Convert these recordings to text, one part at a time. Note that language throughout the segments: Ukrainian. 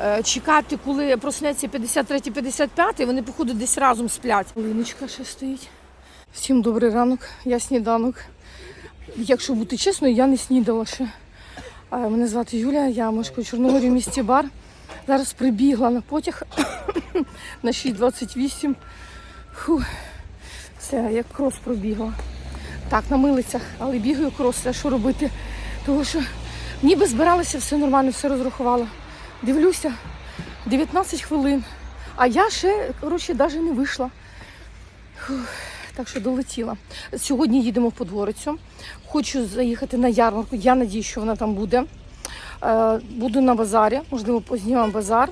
е, чекати, коли проснеться 53-55, вони, походу, десь разом сплять. Линочка ще стоїть. Всім добрий ранок, я сніданок. Якщо бути чесною, я не снідала ще. Мене звати Юля, я мешкаю в Чорногорі в місті Бар. Зараз прибігла на потяг на 6.28. Фу, все, як крос пробігла. Так, на милицях, але бігаю крос, це що робити? Тому що ніби збиралася, все нормально, все розрахувала. Дивлюся, 19 хвилин. А я ще, коротше, навіть не вийшла. Так що долетіла. Сьогодні їдемо в Подгорицю. Хочу заїхати на ярмарку. Я надію, що вона там буде. Е, Буду на базарі, можливо, познімам базар.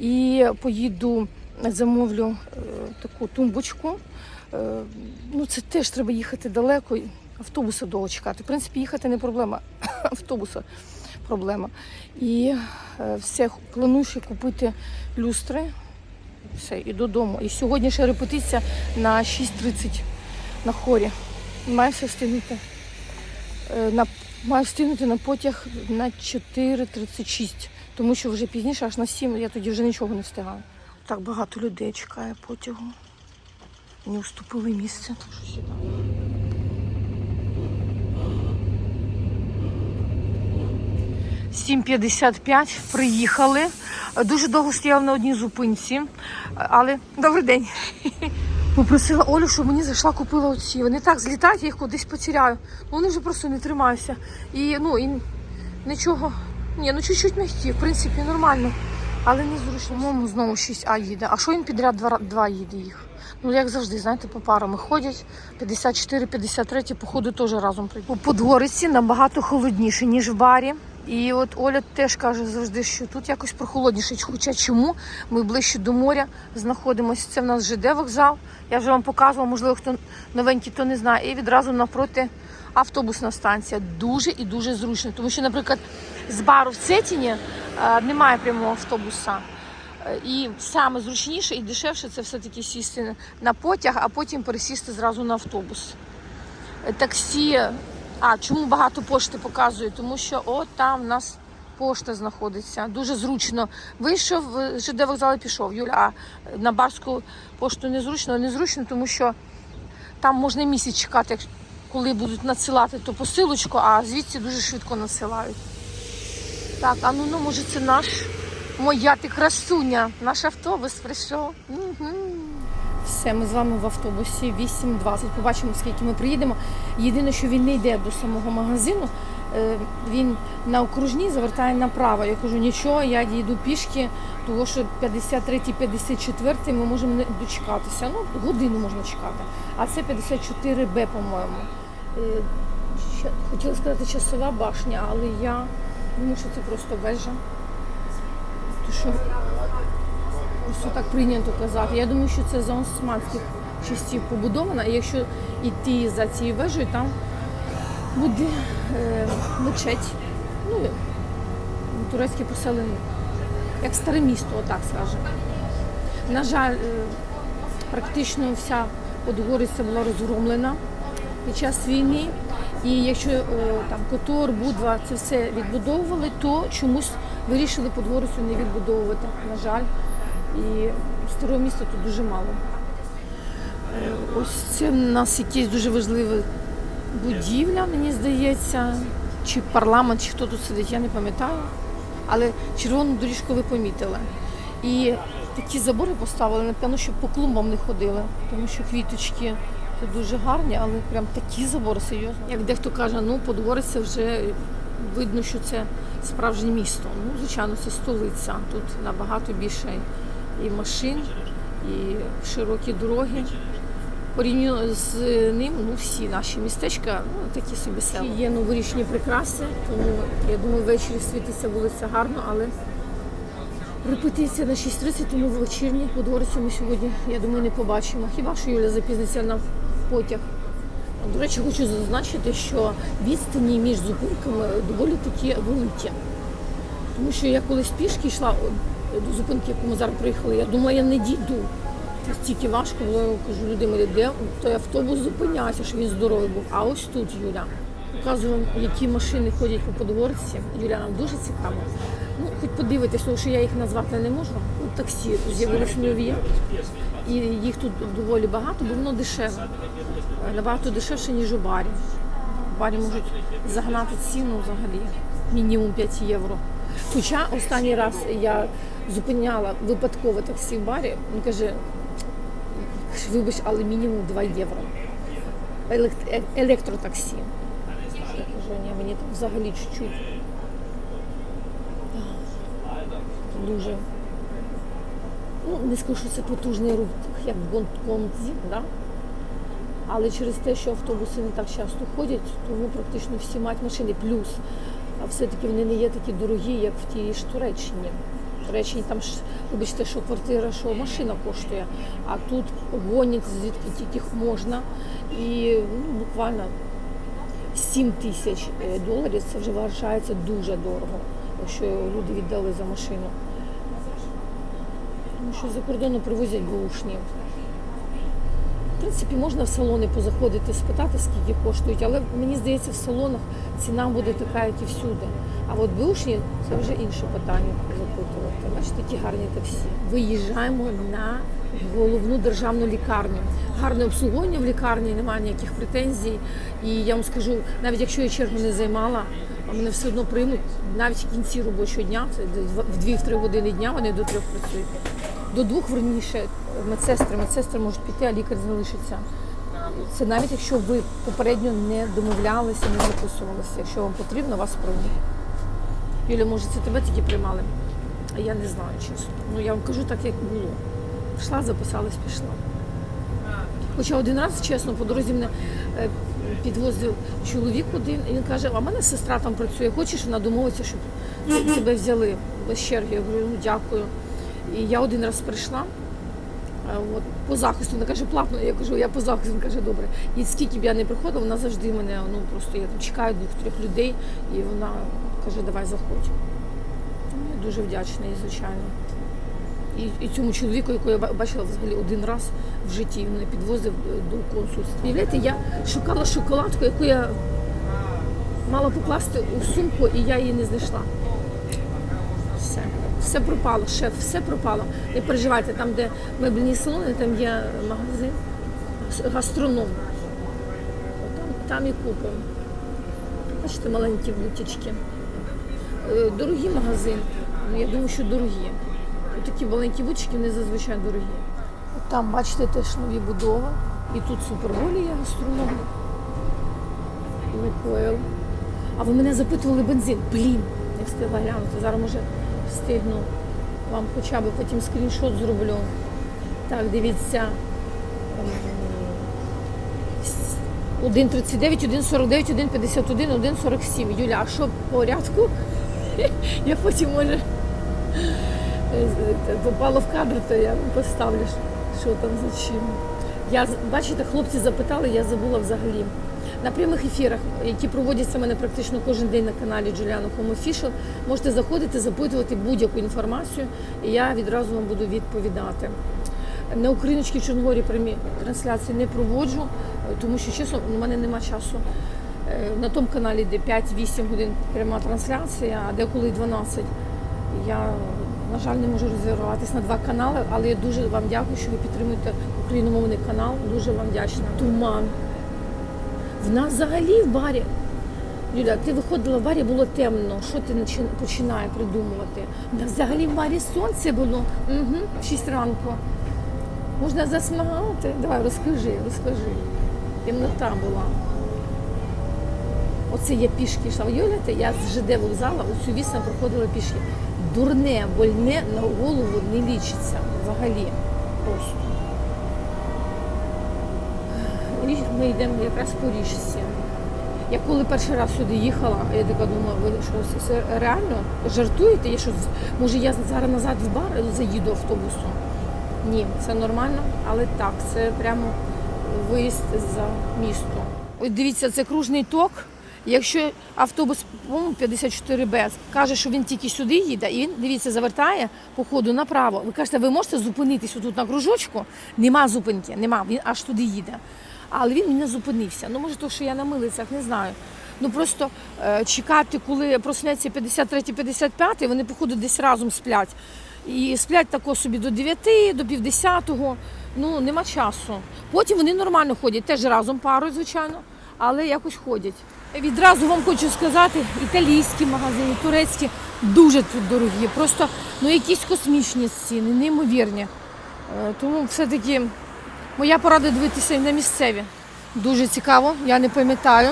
І поїду, замовлю е, таку тумбочку. Е, Ну, це теж треба їхати далеко. Автобуса довго чекати. В принципі, їхати не проблема. Автобуса проблема. І е, все, планую купити люстри. Все, і додому. І сьогодні ще репетиція на 6.30 на хорі. Маю все встигнути. Е, На, маю встигнути на потяг на 4.36, тому що вже пізніше, аж на 7, я тоді вже нічого не встигаю. Так багато людей чекає потягу. Мені уступили місце. Так що сідаю. Сім п'ятдесят п'ять приїхали. Дуже довго стояли на одній зупинці, але добрий день. Попросила Олю, щоб мені зайшла, купила оці. Вони так злітають, я їх кудись потеряю. Ну вони вже просто не тримаються. І ну і нічого. Ні, ну чуть-чуть м'які, в принципі, нормально. Але незручно. По-моєму, знову 6А їде. А що він підряд два, два їде їх? Ну, як завжди, знаєте, по парами ходять. 54, 53, походу, теж разом прийдуть. У Подгориці набагато холодніше, ніж в барі. І от Оля теж каже завжди, що тут якось прохолодніше. Хоча чому ми ближче до моря знаходимося. Це в нас ЖД вокзал. Я вже вам показувала, можливо, хто новенький, то не знає. І відразу навпроти автобусна станція. Дуже і дуже зручно. Тому що, наприклад, з бару в Цетіні е, немає прямого автобуса. Е, І саме зручніше і дешевше це все-таки сісти на потяг, а потім пересісти зразу на автобус. Е, Таксі. А чому багато пошти показую? Тому що от там в нас пошта знаходиться. Дуже зручно. Вийшов е, з ЖД вокзалу і пішов. Юля, а на барську пошту незручно, незручно, тому що там можна місяць чекати, коли будуть надсилати ту посилочку, а звідси дуже швидко надсилають. Так, а ну ну може це наш моя ти красуня. Наш автобус прийшов. Угу. Все, ми з вами в автобусі 8.20. Побачимо, скільки ми приїдемо. Єдине, що він не йде до самого магазину. Е, Він на окружній завертає направо. Я кажу, нічого, я їду пішки, тому що 53-54 ми можемо не дочекатися. Ну, годину можна чекати. А це 54Б, по-моєму. Е, Хотіла сказати часова башня, але я думаю, що це просто вежа. То що Просто так прийнято казати. Я думаю, що це за османських часів побудована. І якщо йти за цією вежею, там буде е, мечеть, ну, турецьке поселення, як старе місто, отак скажемо. На жаль, е, практично вся Подгориця була розгромлена під час війни. І якщо е, там Котор, Будва це все відбудовували, то чомусь вирішили Подгорицю не відбудовувати, на жаль. І старого міста тут дуже мало. Е, Ось це в нас якась дуже важлива будівля, мені здається, чи парламент, чи хто тут сидить, я не пам'ятаю. Але червону доріжку ви помітили. І такі забори поставили, напевно, щоб по клумбам не ходили, тому що квіточки це дуже гарні, але прям такі забори серйозно. Як дехто каже, ну Подгориця вже видно, що це справжнє місто. Ну, звичайно, це столиця. Тут набагато більше і машин, і широкі дороги. Порівняно з ним, ну всі наші містечка, ну такі собі села. Є новорічні прикраси, тому я думаю, ввечері світиться вулиця гарно, але репетиція на 6.30, тому в вечірній подворицю ми сьогодні, я думаю, не побачимо. Хіба що Юля запізниться на потяг? До речі, хочу зазначити, що відстані між зупинками доволі такі великі. Тому що я колись пішки йшла до зупинки, яку ми зараз приїхали, я думала, я не дійду. Настільки важко було, я кажу, люди де той автобус зупиняється, що він здоровий був. А ось тут, Юля, показую вам, які машини ходять по подворці. Юля, нам дуже цікаво. Ну, хоч подивитесь, тому що я їх назвати не можу. От таксі з'явились нові. І їх тут доволі багато, бо воно дешеве. Набагато дешевше, ніж у барі. В барі можуть загнати ціну взагалі мінімум 5 євро. Хоча останній раз я зупиняла випадково таксі в барі, він каже, вибач, але мінімум 2 євро. Елект- е- електротаксі. Я кажу, ні, мені там взагалі чуть-чуть. Дуже. Ну, не скажу, що це потужний рух, як Гонконг, да? але через те, що автобуси не так часто ходять, тому практично всі мають машини. Плюс, все-таки вони не є такі дорогі, як в тій ж Туреччині. Туреччині там вибачте, що квартира, що машина коштує, а тут гонять звідки тільки можна. І ну, буквально 7 тисяч е, доларів це вже вважається дуже дорого, якщо люди віддали за машину. Тому що за кордону привозять бушні. В принципі, можна в салони позаходити, спитати, скільки коштують, але мені здається, в салонах ціна буде така, як і всюди. А от бушні це вже інше питання запитувати. Бачите, такі гарні таксі. Виїжджаємо на головну державну лікарню. Гарне обслуговування в лікарні, немає ніяких претензій. І я вам скажу, навіть якщо я чергу не займала, мене все одно приймуть навіть в кінці робочого дня, це в 2-3 години дня вони до трьох працюють. До двох верніше медсестри. Медсестри можуть піти, а лікар залишиться. Це навіть якщо ви попередньо не домовлялися, не записувалися. Якщо вам потрібно, вас приймуть. Юля, може, це тебе тільки приймали? А я не знаю, чесно. Ну я вам кажу так, як було. Пішла, записалась, пішла. Хоча один раз, чесно, по дорозі мене е, підвозив чоловік один, і він каже, а в мене сестра там працює, хочеш, вона домовиться, щоб тебе взяли без черги. Я говорю, ну дякую. І я один раз прийшла. е, От, по захисту, вона каже, платно. Я кажу, я по захисту, він каже, добре. І скільки б я не приходила, вона завжди мене, ну просто я там чекаю двох-трьох людей, і вона каже, давай заходь. Тому я дуже вдячна їй, звичайно. І, і цьому чоловіку, якого я бачила взагалі один раз в житті, він мене підвозив е, до консульства. Уявляєте, я шукала шоколадку, яку я мала покласти у сумку, і я її не знайшла. Все, все пропало, шеф, все пропало. Не переживайте, там, де меблені салони, там є магазин, гастроном. Там, там і купимо. Бачите, маленькі бутічки. Е, Дорогі магазини. Ну, я думаю, що дорогі. Такі маленькі бутички, вони зазвичай дорогі. Там, бачите, теж нові будови. І тут суперголі є гастроном. Лукойл. А ви мене запитували бензин. Блін, не встигла глянути. Зараз може встигну вам хоча б потім скріншот зроблю. Так, дивіться. Ем, 1,39, 1,49, 1,51, 1,47. Юля, а що по порядку? Я потім може е, попала в кадр, то я поставлю, що там за чим. Я, бачите, хлопці запитали, я забула взагалі. На прямих ефірах, які проводяться в мене практично кожен день на каналі Home Official, можете заходити, запитувати будь-яку інформацію, і я відразу вам буду відповідати. На Україночки в Чорногорі прямі трансляції не проводжу, е, тому що чесно, у мене нема часу. Е, На тому каналі, де 5-8 годин пряма трансляція, а деколи 12. Я, на жаль, не можу розвиватись на два канали, але я дуже вам дякую, що ви підтримуєте україномовний канал. Дуже вам вдячна. Туман. В нас взагалі в барі. Юля, ти виходила в барі, було темно. Що ти починає придумувати? Нас взагалі в барі сонце було. Угу, в 6 ранку. Можна засмагати? Давай, розкажи, розкажи. Темнота була. Оце я пішки йшла. Уявляєте, я з ЖД вокзала оцю вісну проходила пішки. Дурне, больне на голову не лічиться взагалі. Просто. Ми йдемо якраз по річці. Я коли перший раз сюди їхала, я така думала, ви що реально жартуєте? Я що, може я зараз назад в бар заїду автобусом? Ні, це нормально, але так, це прямо виїзд за місто. Ось дивіться, це кружний ток. Якщо автобус, 54Б, каже, що він тільки сюди їде, і він, дивіться, завертає по ходу направо. Ви кажете, ви можете зупинитись тут на кружочку? Нема зупинки, нема, він аж туди їде. Але він не зупинився. Ну, може, то, що я на милицях, не знаю. Ну просто е, чекати, коли проснеться 53-55, вони, походу, десь разом сплять. І сплять тако собі до 9, до півдесятого. Ну, нема часу. Потім вони нормально ходять, теж разом парою, звичайно, але якось ходять. Відразу вам хочу сказати, італійські магазини, турецькі дуже тут дорогі. Просто ну, якісь космічні ціни, неймовірні. Е, Тому все-таки моя порада дивитися на місцеві. Дуже цікаво, я не пам'ятаю.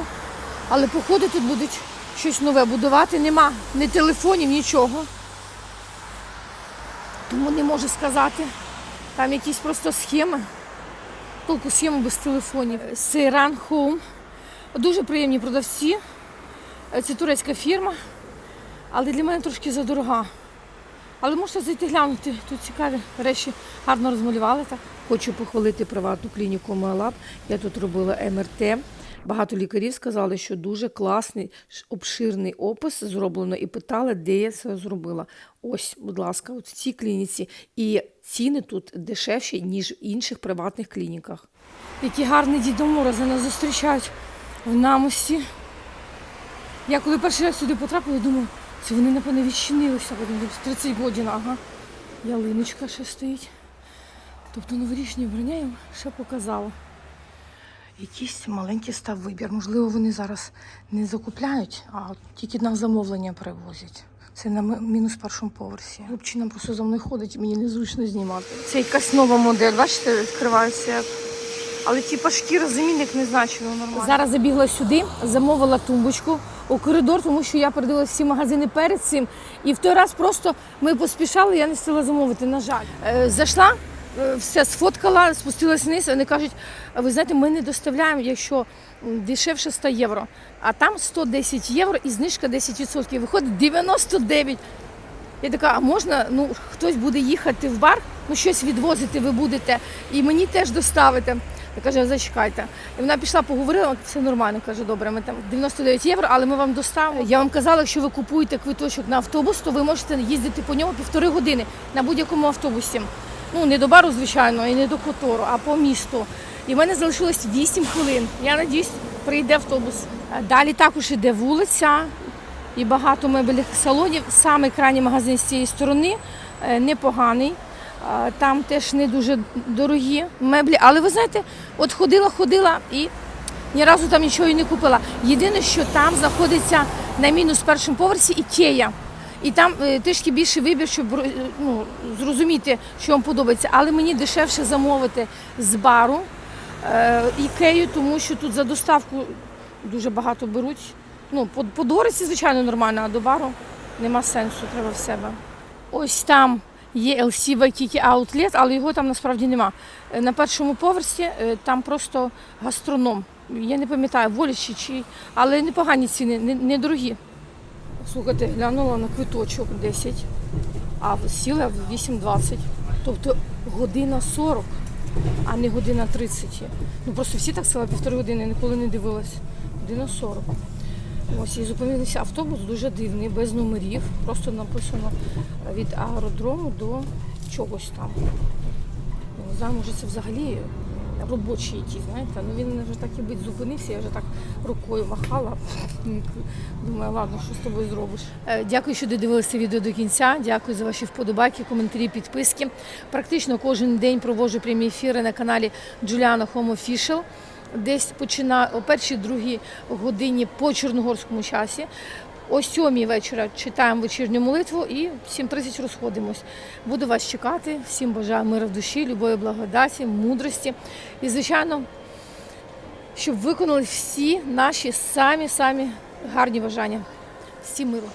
Але походу тут будуть щось нове будувати. Нема ні телефонів, нічого. Тому не можу сказати. Там якісь просто схеми. Толку схеми без телефонів. Сейран Home. Дуже приємні продавці. Е, Це турецька фірма, але для мене трошки задорога. Але можете зайти глянути, тут цікаві речі, гарно розмалювали так. Хочу похвалити приватну клініку Мелаб. Я тут робила МРТ. Багато лікарів сказали, що дуже класний, обширний опис зроблено і питали, де я це зробила. Ось, будь ласка, от в цій клініці. І ціни тут дешевші, ніж в інших приватних клініках. Які гарні Дідо Морози нас зустрічають в намості. Я коли перший раз сюди потрапила, думаю, це вони, напевно, відчинилися, бо там 30 годин, ага. Ялиночка ще стоїть. Тобто новорічні вбрання їм ще показала. Якийсь маленький став вибір. Можливо, вони зараз не закупляють, а тільки на замовлення перевозять. Це на мінус першому поверсі. Хлопчина просто за мною ходить, мені незручно знімати. Це якась нова модель, бачите, відкривається. як. Але типа шкіра замінник не значить, нормально. Зараз забігла сюди, замовила тумбочку у коридор, тому що я передивилася всі магазини перед цим. І в той раз просто ми поспішали, я не встигла замовити, на жаль. Е, зайшла, е, все сфоткала, спустилась вниз. Вони кажуть, «А ви знаєте, ми не доставляємо, якщо дешевше 100 євро. А там 110 євро і знижка 10%. Виходить 99. Я така, а можна, ну хтось буде їхати в бар, ну щось відвозити ви будете, і мені теж доставите. Я каже, зачекайте. І вона пішла, поговорила, все нормально. Каже, добре, ми там 99 євро, але ми вам доставимо. Я вам казала, якщо ви купуєте квиточок на автобус, то ви можете їздити по ньому півтори години на будь-якому автобусі. Ну, не до бару, звичайно, і не до Котору, а по місту. І в мене залишилось 8 хвилин. Я надіюсь, прийде автобус. Е, Далі також іде вулиця, і багато мебельних салонів. Саме крайній магазин з цієї сторони е, непоганий. Там теж не дуже дорогі меблі. Але ви знаєте, от ходила, ходила і ні разу там нічого і не купила. Єдине, що там знаходиться на мінус першому поверсі ікея. І там е, трішки більший вибір, щоб е, ну, зрозуміти, що вам подобається. Але мені дешевше замовити з бару е, ікею, тому що тут за доставку дуже багато беруть. Ну, по, по дориці, звичайно, нормально, а до бару нема сенсу, треба в себе. Ось там є LC Waikiki Outlet, але його там насправді нема. Е, На першому поверсі е, там просто гастроном. Я не пам'ятаю, волічі чи, але непогані ціни, не- недорогі. Слухайте, глянула на квиточок 10, а сіла в 8.20. Тобто година 40, а не година 30. Ну просто всі так сказали півтори години, ніколи не дивилась. Година 40. Ось і зупинився автобус дуже дивний, без номерів. Просто написано від аеродрому до чогось там. Я не знаю, може це взагалі робочий якийсь, знаєте. Ну він вже так і бить зупинився, я вже так рукою махала. Думаю, ладно, що з тобою зробиш. Е, Дякую, що додивилися відео до кінця. Дякую за ваші вподобайки, коментарі, підписки. Практично кожен день проводжу прямі ефіри на каналі Juliana Home Official. Десь починаю о першій другій годині по чорногорському часі. О сьомій вечора читаємо вечірню молитву і в 7.30 розходимось. Буду вас чекати. Всім бажаю миру в душі, любої благодаті, мудрості. І, звичайно, щоб виконали всі наші самі-самі гарні бажання. Всім миру.